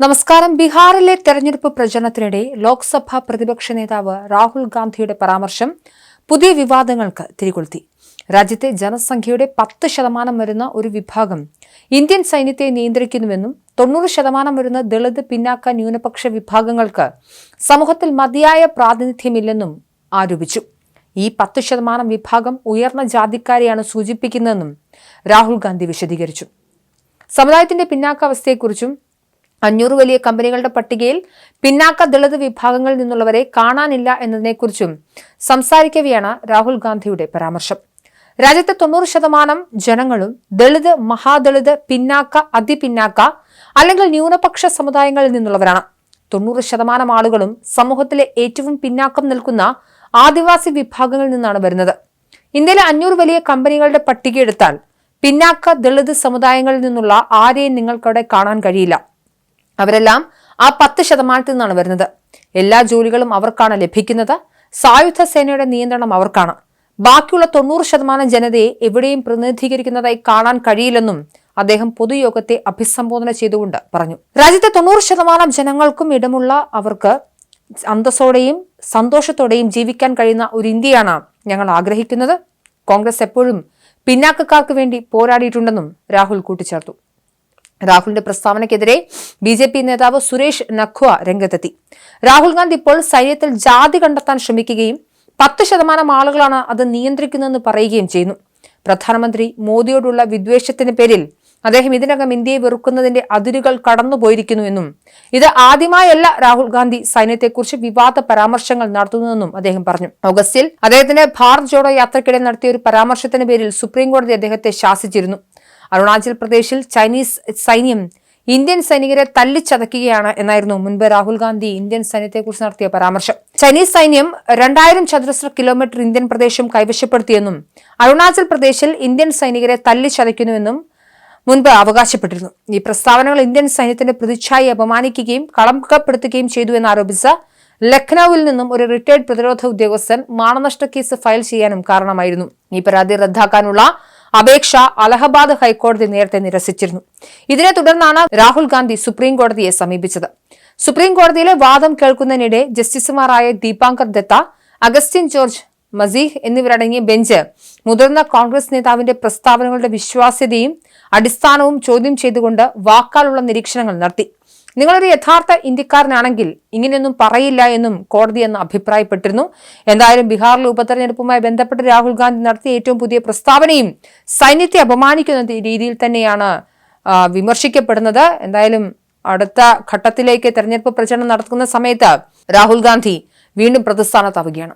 നമസ്കാരം. ബീഹാറിലെ തെരഞ്ഞെടുപ്പ് പ്രചരണത്തിനിടെ ലോക്സഭാ പ്രതിപക്ഷ നേതാവ് രാഹുൽ ഗാന്ധിയുടെ പരാമർശം പുതിയ വിവാദങ്ങൾക്ക് തിരികൊളുത്തി. രാജ്യത്തെ ജനസംഖ്യയുടെ പത്ത് ശതമാനം വരുന്ന ഒരു വിഭാഗം ഇന്ത്യൻ സൈന്യത്തെ നിയന്ത്രിക്കുന്നുവെന്നും തൊണ്ണൂറ് ശതമാനം വരുന്ന ദളിത് പിന്നാക്ക ന്യൂനപക്ഷ വിഭാഗങ്ങൾക്ക് സമൂഹത്തിൽ മതിയായ പ്രാതിനിധ്യമില്ലെന്നും ആരോപിച്ചു. ഈ പത്ത് ശതമാനം വിഭാഗം ഉയർന്ന ജാതിക്കാരെയാണ് സൂചിപ്പിക്കുന്നതെന്നും രാഹുൽ ഗാന്ധി വിശദീകരിച്ചു. സമുദായത്തിന്റെ പിന്നാക്കാവസ്ഥയെക്കുറിച്ചും അഞ്ഞൂറ് വലിയ കമ്പനികളുടെ പട്ടികയിൽ പിന്നാക്ക ദളിത് വിഭാഗങ്ങളിൽ നിന്നുള്ളവരെ കാണാനില്ല എന്നതിനെക്കുറിച്ചും സംസാരിക്കവെയാണ് രാഹുൽ ഗാന്ധിയുടെ പരാമർശം. രാജ്യത്തെ തൊണ്ണൂറ് ശതമാനം ജനങ്ങളും ദളിത് മഹാദളിത് പിന്നാക്ക അതിപിന്നാക്ക അല്ലെങ്കിൽ ന്യൂനപക്ഷ സമുദായങ്ങളിൽ നിന്നുള്ളവരാണ്. തൊണ്ണൂറ് ശതമാനം ആളുകളും സമൂഹത്തിലെ ഏറ്റവും പിന്നാക്കം നിൽക്കുന്ന ആദിവാസി വിഭാഗങ്ങളിൽ നിന്നാണ് വരുന്നത്. ഇന്ത്യയിലെ അഞ്ഞൂറ് വലിയ കമ്പനികളുടെ പട്ടിക എടുത്താൽ പിന്നാക്ക ദളിത് സമുദായങ്ങളിൽ നിന്നുള്ള ആരെയും നിങ്ങൾക്കവിടെ കാണാൻ കഴിയില്ല. അവരെല്ലാം ആ പത്ത് ശതമാനത്തിൽ നിന്നാണ് വരുന്നത്. എല്ലാ ജോലികളും അവർക്കാണ് ലഭിക്കുന്നത്. സായുധ സേനയുടെ നിയന്ത്രണം അവർക്കാണ്. ബാക്കിയുള്ള തൊണ്ണൂറ് ശതമാനം ജനതയെ എവിടെയും പ്രതിനിധീകരിക്കുന്നതായി കാണാൻ കഴിയില്ലെന്നും അദ്ദേഹം പൊതുയോഗത്തെ അഭിസംബോധന ചെയ്തുകൊണ്ട് പറഞ്ഞു. രാജ്യത്തെ തൊണ്ണൂറ് ശതമാനം ജനങ്ങൾക്കും ഇടമുള്ള അവർക്ക് അന്തസ്സോടെയും സന്തോഷത്തോടെയും ജീവിക്കാൻ കഴിയുന്ന ഒരു ഇന്ത്യയാണ് ഞങ്ങൾ ആഗ്രഹിക്കുന്നത്. കോൺഗ്രസ് എപ്പോഴും പിന്നാക്കക്കാർക്ക് വേണ്ടി പോരാടിയിട്ടുണ്ടെന്നും രാഹുൽ കൂട്ടിച്ചേർത്തു. രാഹുലിന്റെ പ്രസ്താവനയ്ക്കെതിരെ ബി ജെ പി നേതാവ് സുരേഷ് നഖ്വ രംഗത്തെത്തി. രാഹുൽ ഗാന്ധി ഇപ്പോൾ സൈന്യത്തിൽ ജാതി കണ്ടെത്താൻ ശ്രമിക്കുകയും പത്ത് ശതമാനം ആളുകളാണ് അത് നിയന്ത്രിക്കുന്നതെന്ന് പറയുകയും ചെയ്യുന്നു. പ്രധാനമന്ത്രി മോദിയോടുള്ള വിദ്വേഷത്തിന് പേരിൽ അദ്ദേഹം ഇതിനകം ഇന്ത്യയെ വെറുക്കുന്നതിന്റെ അതിരുകൾ കടന്നുപോയിരിക്കുന്നു എന്നും ഇത് ആദ്യമായല്ല രാഹുൽ ഗാന്ധി സൈന്യത്തെക്കുറിച്ച് വിവാദ പരാമർശങ്ങൾ നടത്തുന്നതെന്നും അദ്ദേഹം പറഞ്ഞു. ഓഗസ്റ്റിൽ അദ്ദേഹത്തിന്റെ ഭാരത് ജോഡോ യാത്രക്കിടെ നടത്തിയ ഒരു പരാമർശത്തിന് പേരിൽ സുപ്രീംകോടതി അദ്ദേഹത്തെ ശാസിച്ചിരുന്നു. അരുണാചൽ പ്രദേശിൽ ചൈനീസ് സൈന്യം ഇന്ത്യൻ സൈനികരെ തല്ലിച്ചതയ്ക്കുകയാണ് എന്നായിരുന്നു മുൻപ് രാഹുൽ ഗാന്ധി ഇന്ത്യൻ സൈന്യത്തെക്കുറിച്ച് നടത്തിയ പരാമർശം. ചൈനീസ് സൈന്യം രണ്ടായിരം ചതുരശ്ര കിലോമീറ്റർ ഇന്ത്യൻ പ്രദേശം കൈവശപ്പെടുത്തിയെന്നും അരുണാചൽ പ്രദേശിൽ ഇന്ത്യൻ സൈനികരെ തല്ലിച്ചതയ്ക്കുന്നുവെന്നും മുൻപ് അവകാശപ്പെട്ടിരുന്നു. ഈ പ്രസ്താവനകൾ ഇന്ത്യൻ സൈന്യത്തിന്റെ പ്രതിച്ഛായി അപമാനിക്കുകയും കളങ്കപ്പെടുത്തുകയും ചെയ്തു എന്നാരോപിച്ച ലഖ്നൌവിൽ നിന്നും ഒരു റിട്ടയർഡ് പ്രതിരോധ ഉദ്യോഗസ്ഥൻ മാനനഷ്ട കേസ് ഫയൽ ചെയ്യാനും കാരണമായിരുന്നു. ഈ പരാതി റദ്ദാക്കാനുള്ള അപേക്ഷ അലഹബാദ് ഹൈക്കോടതി നേരത്തെ നിരസിച്ചിരുന്നു. ഇതിനെ തുടർന്നാണ് രാഹുൽ ഗാന്ധി സുപ്രീം കോടതിയെ സമീപിച്ചത്. സുപ്രീം കോടതിയിലെ വാദം കേൾക്കുന്നതിനിടെ ജസ്റ്റിസുമാരായ ദീപാങ്കർ ദത്ത അഗസ്റ്റിൻ ജോർജ് മസീഹ് എന്നിവരടങ്ങിയ ബെഞ്ച് മുതിർന്ന കോൺഗ്രസ് നേതാവിന്റെ പ്രസ്താവനകളുടെ വിശ്വാസ്യതയും അടിസ്ഥാനവും ചോദ്യം ചെയ്തുകൊണ്ട് വാക്കാലുള്ള നിരീക്ഷണങ്ങൾ നടത്തി. നിങ്ങളൊരു യഥാർത്ഥ ഇന്ത്യക്കാരനാണെങ്കിൽ ഇങ്ങനെയൊന്നും പറയില്ല എന്നും കോടതി എന്ന് അഭിപ്രായപ്പെട്ടിരുന്നു. എന്തായാലും ബീഹാറിലെ ഉപതെരഞ്ഞെടുപ്പുമായി ബന്ധപ്പെട്ട് രാഹുൽ ഗാന്ധി നടത്തിയ ഏറ്റവും പുതിയ പ്രസ്താവനയും സൈന്യത്തെ അപമാനിക്കുന്ന രീതിയിൽ തന്നെയാണ് വിമർശിക്കപ്പെടുന്നത്. എന്തായാലും അടുത്ത ഘട്ടത്തിലേക്ക് തെരഞ്ഞെടുപ്പ് പ്രചരണം നടത്തുന്ന സമയത്ത് രാഹുൽ ഗാന്ധി വീണ്ടും പ്രതിസ്ഥാനത്താവുകയാണ്.